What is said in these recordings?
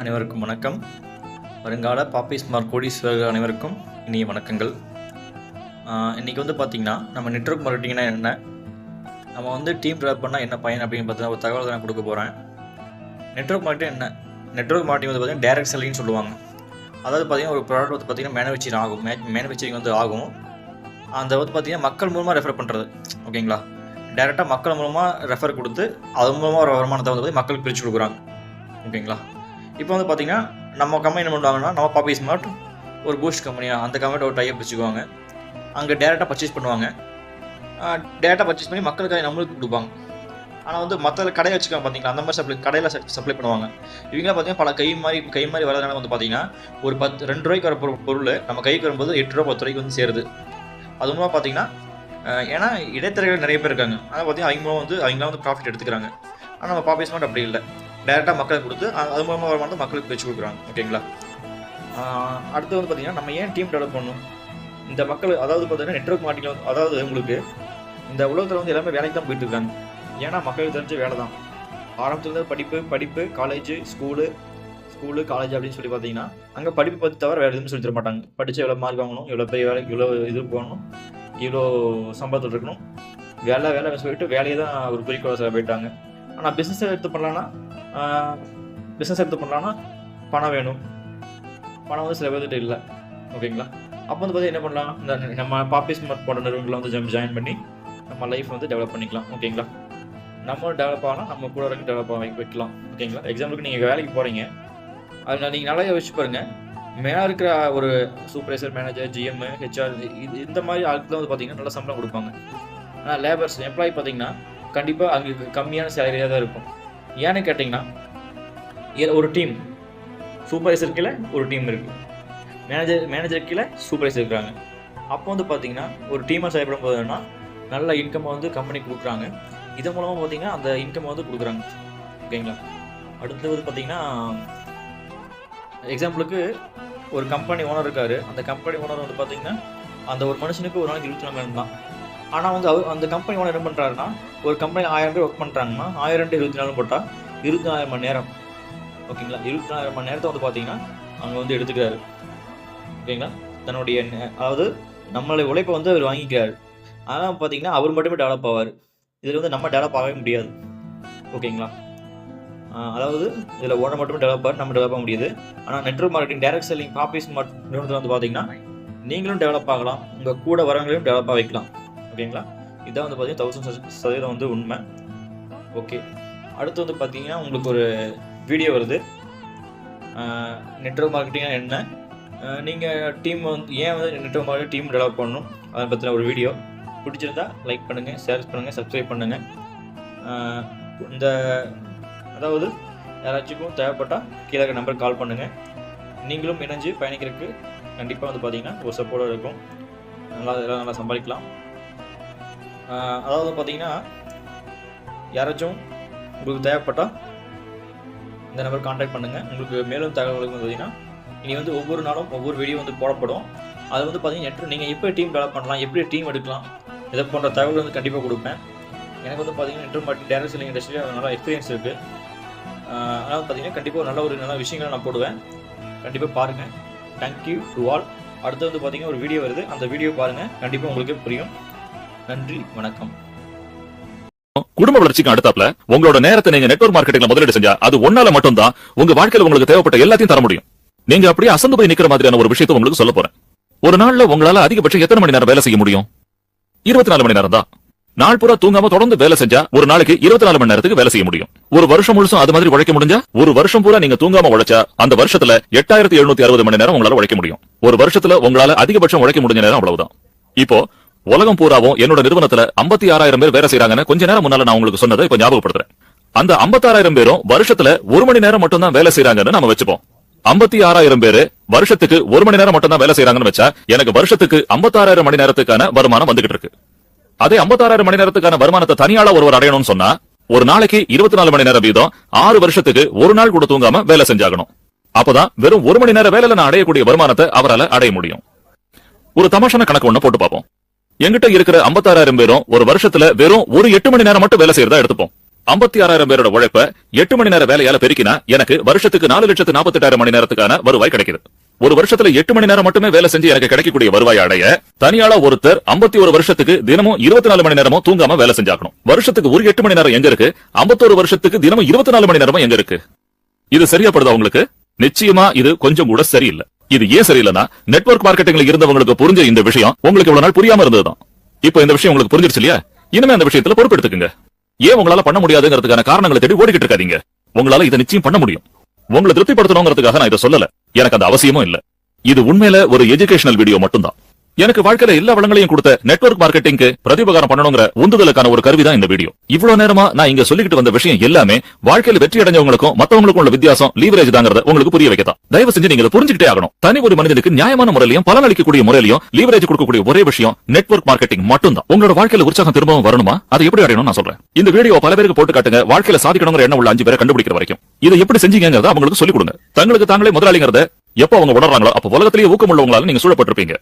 அனைவருக்கும் வணக்கம். வருங்கால பாப்பி கோடீஸ்வரர்கள் அனைவருக்கும் இனிய வணக்கங்கள். இன்றைக்கி இன்னைக்கு வந்து பார்த்திங்கன்னா நம்ம நெட்வொர்க் மார்க்கெட்டிங்னா என்ன? நம்ம வந்து டீம் ட்ராப் பண்ணால் என்ன பயன் அப்படின்னு பார்த்தீங்கன்னா ஒரு தகவல் நான் கொடுக்க போகிறேன் நெட்ஒர்க் மார்க்கெட்டிங் என்ன? நெட்வொர்க் மார்க்கெட்டிங் வந்து பார்த்தீங்கன்னா டேரக்ட் செல்லிங்னு சொல்லுவாங்க. அதாவது பார்த்தீங்கன்னா ஒரு ப்ராடக்ட் வந்து பார்த்திங்கன்னா மேனுஃபேக்சரிங் ஆகும். மேனுஃபேக்சரிங் வந்து ஆகும். அந்த வந்து பார்த்திங்கன்னா மக்கள் மூலமாக ரெஃபர் பண்ணுறது ஓகேங்களா? டேரெக்டாக மக்கள் மூலமாக ரெஃபர் கொடுத்து அது மூலமாக ஒரு வருமானத்தை வந்து மக்களுக்கு பிரித்து கொடுக்குறாங்க. ஓகேங்களா? இப்போ வந்து பார்த்திங்கன்னா நம்ம கம்பெனி என்ன பண்ணுவாங்கன்னா நம்ம பாப்பி ஸ்மார்ட் ஒரு பூஸ்ட் கம்பெனியாக அந்த கம்பெனி ஒரு டைப் வச்சுக்குவாங்க. அங்கே டேரெக்டாக பர்ச்சேஸ் பண்ணுவாங்க. டேரெக்டாக பர்ச்சேஸ் பண்ணி மக்களுக்காக நம்மளுக்கு கொடுப்பாங்க. ஆனால் வந்து மற்ற கடையை வச்சுக்கலாம் பார்த்தீங்களா அந்த மாதிரி சப்ளை கடையில் சப்ளை பண்ணுவாங்க. இவங்களாம் பார்த்தீங்கன்னா பல கை மாதிரி கை மாதிரி வரதுனால வந்து பார்த்தீங்கன்னா ஒரு பத்து ரெண்டு ரூபாய்க்கு வர பொருள் நம்ம கைக்கு வரும்போது எட்டு ரூபா பத்து ரூபாய்க்கு வந்து சேருது. அது மூலமாக பார்த்தீங்கன்னா ஏன்னா இடைத்தரகர்கள் நிறைய பேர் இருக்காங்க. ஆனால் பார்த்தீங்கன்னா அவங்க மூலம் வந்து அவங்களாம் வந்து ப்ராஃபிட் எடுத்துக்கிறாங்க. ஆனால் நம்ம பாப்பேஸ் மட்டும் அப்படி இல்லை. டேரெக்டாக மக்களுக்கு கொடுத்து அது மூலமாக வந்து மக்களுக்கு வச்சு கொடுக்குறாங்க. ஓகேங்களா? அடுத்து வந்து பார்த்தீங்கன்னா நம்ம ஏன் டீம் டெவலப் பண்ணணும்? இந்த மக்கள் அதாவது பார்த்தீங்கன்னா நெட்ஒர்க் மார்க்கெட்டில் வந்து அதாவது உங்களுக்கு இந்த உலகத்தில் வந்து எல்லாமே வேலைக்கு தான் போயிட்டு இருக்காங்க. ஏன்னா மக்களுக்கு தெரிஞ்ச வேலை தான். ஆரம்பத்துலேருந்து படிப்பு படிப்பு காலேஜ் ஸ்கூலு ஸ்கூலு காலேஜ் அப்படின்னு சொல்லி பார்த்தீங்கன்னா அங்கே படிப்பு பற்றி தவிர வேறு எதுவும் சொல்லி தர மாட்டாங்க. படித்து எவ்வளோ மார்க் வாங்கணும் எவ்வளோ பெரிய வேலைக்கு இவ்வளோ இது போகணும் இவ்வளோ சம்பளத்தில் இருக்கணும். வேலை வேலை சொல்லிட்டு வேலையை தான் ஒரு குறிக்கோள் போயிட்டாங்க ஆனால் பிஸ்னஸ் எடுத்து பண்ணலான்னா பிஸ்னஸ் எடுத்து பண்ணலான்னா பணம் வேணும். பணம் வந்து சில பேர்கிட்ட இல்லை. ஓகேங்களா? அப்போ வந்து பார்த்தீங்கன்னா என்ன பண்ணலாம்? இந்த நம்ம பாப்பி ஸ்மார்ட் போன்ற நிறுவனங்களை வந்து ஜாயின் பண்ணி நம்ம லைஃப் வந்து டெவலப் பண்ணிக்கலாம். ஓகேங்களா? நம்ம டெவலப் ஆனால் நம்ம கூட வரைக்கும் டெவலப் ஆகி வைக்கலாம். ஓகேங்களா? எக்ஸாம்பிளுக்கு நீங்கள் வேலைக்கு போகிறீங்க அதில் நீங்கள் நல்லா யோசிச்சு பாருங்கள் மேலே இருக்கிற ஒரு சூப்பர்வைசர் மேனேஜர் ஜிஎம் ஹெச்ஆர் இது இந்த மாதிரி ஆட்கள் வந்து பார்த்தீங்கன்னா நல்லா சம்பளம் கொடுப்பாங்க. ஆனால் லேபர்ஸ் எம்ப்ளாயி பார்த்தீங்கன்னா கண்டிப்பாக அங்கே கம்மியான சேலரியாக தான் இருக்கும். ஏன்னு கேட்டிங்கன்னா ஒரு டீம் சூப்பர்வைசர் கீழே ஒரு டீம் இருக்குது மேனேஜர் மேனேஜர் கீழே சூப்பர்வைசர் இருக்கிறாங்க அப்போ வந்து பார்த்தீங்கன்னா ஒரு டீமாக செயல்படும் போதுன்னா நல்ல இன்கம் வந்து கம்பெனி கொடுக்குறாங்க. இதன் மூலமாக பார்த்தீங்கன்னா அந்த இன்கம் வந்து கொடுக்குறாங்க. ஓகேங்களா அடுத்து வந்து பார்த்தீங்கன்னா எக்ஸாம்பிளுக்கு ஒரு கம்பெனி ஓனர் இருக்கார். அந்த கம்பெனி ஓனர் வந்து பார்த்தீங்கன்னா அந்த ஒரு மனுஷனுக்கு ஒரு நாளைக்கு இருபத்தி நாலு மணி நேரம் தான். ஆனால் வந்து அவர் அந்த கம்பெனி ஓனர் என்ன பண்ணுறாருன்னா ஒரு கம்பெனி ஆயிரம் பேர் ஒர்க் பண்ணுறாங்கன்னா ஆயிரம் ரெண்டு இருபத்தி நாலு போட்டால் இருபத்தி நாலாயிரம் மணி நேரம். ஓகேங்களா? இருபத்தி நாலாயிரம் மணி நேரத்தை வந்து பார்த்தீங்கன்னா அங்கே வந்து எடுத்துக்கிறாரு. ஓகேங்களா? தன்னுடைய அதாவது நம்மளுடைய உழைப்பை வந்து அவர் வாங்கிக்கிறாரு. ஆனால் பார்த்தீங்கன்னா அவர் மட்டுமே டெவலப் ஆவார். இதில் வந்து நம்ம டெவலப் ஆகவே முடியாது. ஓகேங்களா? அதாவது இதில் ஓனர் மட்டுமே டெவலப் ஆகும் நம்ம டெவலப் ஆக முடியாது. ஆனால் network marketing direct selling poppy smart நிறுவனத்தில் வந்து பார்த்தீங்கன்னா நீங்களும் டெவலப் ஆகலாம் உங்கள் கூட வரவங்களையும் டெவலப் ஆகிக்கலாம் ஓகேங்களா? இதான் வந்து பார்த்தீங்கன்னா தௌசண்ட் சதவீதம் வந்து உண்மை. ஓகே. அடுத்து வந்து பார்த்தீங்கன்னா உங்களுக்கு ஒரு வீடியோ வருது. நெட்வொர்க் மார்க்கெட்டிங்காக என்ன? நீங்கள் டீம் வந்து ஏன் வந்து நெட்ஒர்க் மார்க்கெட்டிங் டீம் டெவலப் பண்ணணும்? அதை பற்றின ஒரு வீடியோ பிடிச்சிருந்தா லைக் பண்ணுங்கள் ஷேர் பண்ணுங்கள் சப்ஸ்கிரைப் பண்ணுங்கள் இந்த அதாவது யாராச்சுக்கும் தேவைப்பட்டால் கீழே இருக்க நம்பருக்கு கால் பண்ணுங்கள் நீங்களும் இணைஞ்சு பயணிக்கிறதுக்கு கண்டிப்பாக வந்து பார்த்தீங்கன்னா ஒரு சப்போர்ட்டாக இருக்கும். நல்லா எல்லாம் நல்லா சம்பாதிக்கலாம். அதாவது பார்த்தீங்கன்னா யாராச்சும் உங்களுக்கு தேவைப்பட்டால் இந்த நம்பர் காண்டாக்ட் பண்ணுங்கள் உங்களுக்கு மேலும் தகவல்களுக்கு வந்து பார்த்தீங்கன்னா இனி வந்து ஒவ்வொரு நாளும் ஒவ்வொரு வீடியோ வந்து போடப்படும். அது வந்து பார்த்தீங்கன்னா நெட் நீங்கள் எப்படி டீம் டெவலப் பண்ணலாம் எப்படி டீம் எடுக்கலாம் இதை போன்ற தகவல் வந்து கண்டிப்பாக கொடுப்பேன். எனக்கு வந்து பார்த்தீங்கன்னா நெட் மார்க்கெட் டேரக்ட் செல்லிங் இண்டஸ்ட்ரியில் நல்லா எக்ஸ்பீரியன்ஸ் இருக்குது அதனால் பார்த்தீங்கன்னா கண்டிப்பாக நல்ல ஒரு நல்ல விஷயங்களை நான் போடுவேன். கண்டிப்பாக பாருங்கள் தேங்க்யூ டு ஆல் அடுத்து வந்து பார்த்தீங்கன்னா ஒரு வீடியோ வருது. அந்த வீடியோ பாருங்கள் கண்டிப்பாக உங்களுக்கே புரியும். நன்றி வணக்கம். குடும்ப வளர்ச்சிக்கு அடுத்தாப்ல உங்களோட நேரத்தை நீங்க நெட்வொர்க் மார்க்கெட்டிங்ல முதலீடு செஞ்சா அது ஒன்னால மட்டும்தான் உங்க வாழ்க்கையில உங்களுக்கு தேவைப்பட்ட எல்லாத்தையும் தர முடியும். நீங்க அப்படியே அசந்து போய் நிக்கிற மாதிரியான ஒரு விஷயத்தை உங்களுக்கு சொல்ல போறேன். ஒரு நாள்ல உங்களால அதிகபட்சம் எத்தனை மணி நேரம் வேலை செய்ய முடியும்? இருபத்தி நாலு மணி நேரம் தான் நாள் பூரா தூங்காம தொடர்ந்து வேலை செஞ்சா ஒரு நாளைக்கு இருபத்தி நாலு மணி நேரத்துக்கு வேலை செய்ய முடியும். ஒரு வருஷம் முழுசும் அது மாதிரி உழைக்க முடிஞ்சா ஒரு வருஷம் பூரா நீங்க தூங்காம உழைச்சா அந்த வருஷத்துல எட்டாயிரத்தி எழுநூத்தி அறுபது மணி நேரம் உங்களால உழைக்க முடியும். ஒரு வருஷத்துல உங்களால அதிகபட்சம் உழைக்க முடிஞ்ச நேரம் அவ்வளவுதான். இப்போ உலகம் பூராவும் என்னோட நிறுவனத்துல ஐம்பத்தி ஆறாயிரம் பேர் வேலை செய்யறாங்கன்னு கொஞ்ச நேரம் முன்னால நான் உங்களுக்கு சொன்னதை இப்ப ஞாபகப்படுத்துறேன். அந்த 56000 பேரும் வருஷத்துல ஒரு மணி நேரம் மட்டும் தான் வேலை செய்யறாங்கன்னு நம்ம வச்சுப்போம். ஐம்பத்தி ஆறாயிரம் பேரு வருஷத்துக்கு ஒரு மணி நேரம் மட்டும் தான் வேலை செய்யறாங்கன்னு வச்சா எனக்கு வருஷத்துக்கு 56000 மணி நேரத்துக்கான வருமானம் வந்துகிட்டு இருக்கு. அதே 56000 மணி நேரத்துக்கான வருமானத்தை தனியாள ஒருவர் அடையணும்னு சொன்னா ஒரு நாளைக்கு இருபத்தி நாலு மணி நேரம் வீதம் ஆறு வருஷத்துக்கு ஒரு நாள் கூட தூங்காம வேலை செஞ்சாகணும். அப்பதான் வெறும் ஒரு மணி நேரம் வேலையில நான் அடையக்கூடிய வருமானத்தை அவரால அடைய முடியும். ஒரு தமாஷான கணக்கு ஒண்ணு போட்டு பார்ப்போம். எங்கிட்ட இருக்கிற 56000 பேரும் ஒரு வருஷத்துல வெறும் ஒரு எட்டு மணி நேரம் மட்டும் வேலை செய்யறதா எடுத்துப்போம். ஐம்பத்தி ஆறாயிரம் பேரோட உழைப்ப எட்டு மணி நேர வேலையால பெருக்கினா எனக்கு வருஷத்துக்கு நாலு லட்சத்து நாற்பத்தெட்டாயிரம் மணி நேரத்துக்கான வருவாய் கிடைக்குது. ஒரு வருஷத்துல எட்டு மணி நேரம் மட்டுமே வேலை செஞ்சு எனக்கு கிடைக்கக்கூடிய வருவாய் அடைய தனியாளா ஒருத்தர் 51 ஒரு வருஷத்துக்கு தினமும் இருபத்தி நாலு மணி நேரமும் தூங்காம வேலை செஞ்சாக்கணும் வருஷத்துக்கு ஒரு எட்டு மணி நேரம் எங்க இருக்கு? 51 வருஷத்துக்கு தினமும் இருபத்தி நாலு மணி நேரமும் எங்க இருக்கு? இது சரியாப்படுதா உங்களுக்கு? நிச்சயமா இது கொஞ்சம் கூட சரியில்லை. இது ஏன் சரியில்லைன்னா நெட்வொர்க் மார்க்கெட்டிங்ல இருந்தவங்களுக்கு புரிஞ்ச இந்த விஷயம் உங்களுக்கு இவ்வளவு நாள் புரியாம இருந்ததுதான். இப்போ இந்த விஷயம் உங்களுக்கு புரிஞ்சிருச்சு இல்லையா? இனிமே அந்த விஷயத்துல பொறுப்பெடுத்துக்குங்க. ஏன் உங்களால பண்ண முடியாதுங்கிறதுக்கான காரணங்களை தேடி ஓடிக்கிட்டு இருக்காதீங்க. உங்களால இதை நிச்சயம் பண்ண முடியும். உங்களை திருப்திப்படுத்தணுங்கிறதுக்காக நான் இதை சொல்லல. எனக்கு அந்த அவசியமும் இல்ல. இது உண்மையில ஒரு எஜுகேஷனல் வீடியோ மட்டும்தான். எனக்கு வாழ்க்கையில எல்லா வளங்களையும் கொடுத்த நெட்வொர்க் மார்க்கெட்டிங்க்கு பிரதிபகாரம் பண்ணணுங்கிற உந்துதலுக்கான ஒரு கருவி தான் இந்த வீடியோ இவ்வளவு நேரமா நான் இங்க சொல்லிக்கிட்டு வந்த விஷயம் எல்லாமே வாழ்க்கையில வெற்றி அடைஞ்சவங்களுக்கும் மத்தவங்களுக்கும் உள்ள வித்தியாசம் லீவரேஜ் தாங்கிறத உங்களுக்கு புரிய வைக்கத்தான். தயவு செஞ்சு நீங்க புரிஞ்சுக்கிட்டே ஆகணும். தனி ஒரு மனிதனுக்கு நியாயமான முறையிலையும் பலன் அளிக்கக்கூடிய முறையிலையும் லீவரேஜ் கொடுக்கக்கூடிய ஒரே விஷயம் நெட்வொர்க் மார்க்கெட்டிங் மட்டும் தான் உங்களோட வாழ்க்கையில உற்சாகம் திரும்பவும் வரணுமா? அதை எப்படி அடையணும் நான் சொல்றேன். இந்த வீடியோ பல பேருக்கு போட்டு காட்டுங்க. வாழ்க்கையில சாதிக்கணுங்கிற எண்ணம் உள்ள அஞ்சு பேரை கண்டுபிடிக்கிற வரைக்கும். இதை எப்படி செஞ்சீங்கிறத அவங்களுக்கு சொல்லிக் கொடுங்க. தங்களுக்கு தாங்களே முதலாளிங்கிறத எப்போ அவங்க உணர்றாங்களோ அப்ப உலகத்திலேயே ஊக்கம் உள்ளவங்களால நீங்க சூழப்பட்டிருப்பீங்க.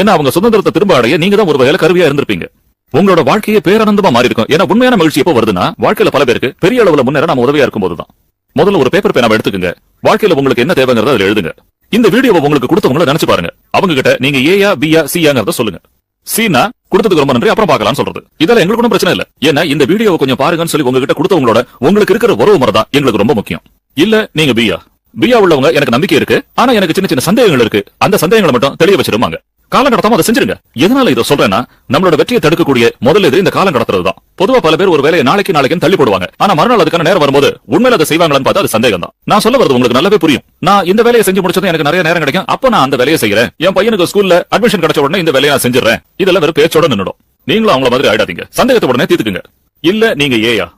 ஏன்னா அவங்க சுதந்திரத்தை திரும்ப அடைய நீங்க தான் ஒரு வகையில கருவியா இருந்திருப்பீங்க. உங்களோட வாழ்க்கையே பேரானந்தமா மாறி இருக்கும் ஏன்னா உண்மையான மகிழ்ச்சி எப்போ வருதுன்னா வாழ்க்கையில பல பேருக்கு பெரிய அளவுல முன்னேற நம்ம உதவியா இருக்கும் போதுதான் முதல்ல ஒரு பேப்பர் பேனாவை எடுத்துக்கங்க. வாழ்க்கையில உங்களுக்கு என்ன தேவைங்கிறத அதுல எழுதுங்க. இந்த வீடியோவை உங்களுக்கு கொடுத்தவங்கள நினைச்சு பாருங்க. அவங்க கிட்ட நீங்க ஏயா பியா சியாங்கிறத சொல்லுங்க. சீனா கொடுத்ததுக்கு ரொம்ப நன்றி அப்புறம் பார்க்கலாம் சொல்றது. இதெல்லாம் எங்களுக்கு ஒன்றும் பிரச்சனை இல்ல. ஏன்னா இந்த வீடியோவை கொஞ்சம் பாருங்கன்னு சொல்லி உங்ககிட்ட கொடுத்தவங்களோட உங்களுக்கு இருக்கிற உறவு முறை தான் எங்களுக்கு ரொம்ப முக்கியம். இல்ல நீங்க பியா பியா உள்ளவங்க எனக்கு நம்பிக்கை இருக்கு. ஆனா எனக்கு சின்ன சின்ன சந்தேகங்கள் இருக்கு. அந்த சந்தேகங்களை மட்டும் தெளிய வச்சிருவாங்க காலங்கடத்தாம அதை செஞ்சிருங்க. எதனால இதை சொல்றேன்னா நம்மளோட வெற்றியை தடுக்கக்கூடிய முதல் இது இந்த காலம் கடத்துறது தான் பொதுவா பல பேர் ஒரு வேலையை நாளைக்கு நாளைக்கு தள்ளி போடுவாங்க. ஆனா மறுநாள் அதுக்கான நேரம் வரும்போது உண்மையில அதை செய்வாங்களான்னு பார்த்தா அது சந்தேகம் தான் நான் சொல்ல வரது உங்களுக்கு நல்லாவே புரியும். நான் இந்த வேலையை செஞ்சு முடிச்சதும் எனக்கு நிறைய நேரம் கிடைக்கும். அப்ப நான் அந்த வேலையை செய்யறேன். என் பையனுக்கு ஸ்கூல்ல அட்மிஷன் கிடைச்ச உடனே இந்த வேலையை நான் செஞ்சிடறேன். இதெல்லாம் வெறும் பேச்சோட நின்னுடும். நீங்களும் அவங்கள மாதிரி ஆயிடாதீங்க. சந்தேகத்தை உடனே தீர்த்துக்குங்க. இல்ல நீங்க ஏயா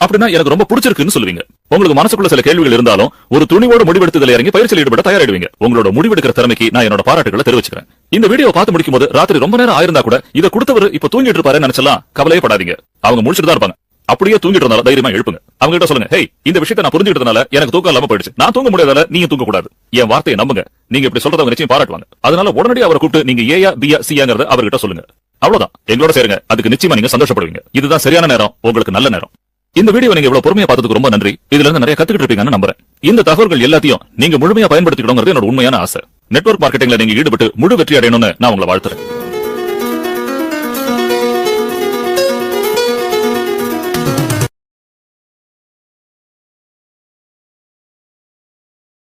அப்படின்னா எனக்கு ரொம்ப பிடிச்சிருக்குன்னு சொல்லுவீங்க. உங்களுக்கு மனசுக்குள்ள சில கேள்விகள் இருந்தாலும் ஒரு துணிவோட முடிவெடுத்ததில் இறங்கி பயிற்சியில் ஈடுபட தயாரிடுவீங்க உங்களோட முடிவெடுக்கிற திறமைக்கு நான் என்னோட பாராட்டுகளை தெரிவிச்சுக்கிறேன். இந்த வீடியோ பார்த்து முடிக்கும் போது ராத்திரி ரொம்ப நேரம் ஆயிருந்தா கூட இதை கொடுத்தவர் இப்ப தூங்கிட்டு இருப்பாரு நினைச்சலாம் கவலையே படாதீங்க. அவங்க முடிச்சுட்டு தான் இருப்பாங்க. அப்படியே தூங்கிட்டு இருந்தாலும் தைரியமா எழுப்புங்க. அவங்க கிட்ட சொல்லுங்க ஹே இந்த விஷயத்தை நான் புரிஞ்சுக்கிட்டதுனால எனக்கு தூக்கம் இல்லாம போயிடுச்சு. நான் தூங்க முடியாதால நீங்க தூங்க கூடாது என் வார்த்தையை நம்புங்க. நீங்க இப்படி சொல்றத நிச்சயம் பாராட்டுவாங்க. அதனால உடனடியாக அவரை கூப்பிட்டு நீங்க ஏயா பியா சியாங்கிறத அவர்கிட்ட சொல்லுங்க. அவ்வளவுதான். எங்களோட சேருங்க. அதுக்கு நிச்சயமா நீங்க சந்தோஷப்படுவீங்க. இதுதான் சரியான நேரம். உங்களுக்கு நல்ல நேரம். இந்த வீடியோ நீங்க இவ்வளவு பொறுமையா பார்த்ததுக்கு ரொம்ப நன்றி. இதுல இருந்து நிறைய கத்துக்கிட்டு இருப்பீங்கன்னு நம்புறேன். இந்த தகவல்கள் எல்லாத்தையும் நீங்க முழுமையா பயன்படுத்திக்கணுங்கிறது என்னோட உண்மையான ஆசை. நெட்வொர்க் மார்க்கெட்டிங்ல நீங்க ஈடுபட்டு முழு வெற்றி அடையணும்னு நான் உங்களை வாழ்த்துறேன்.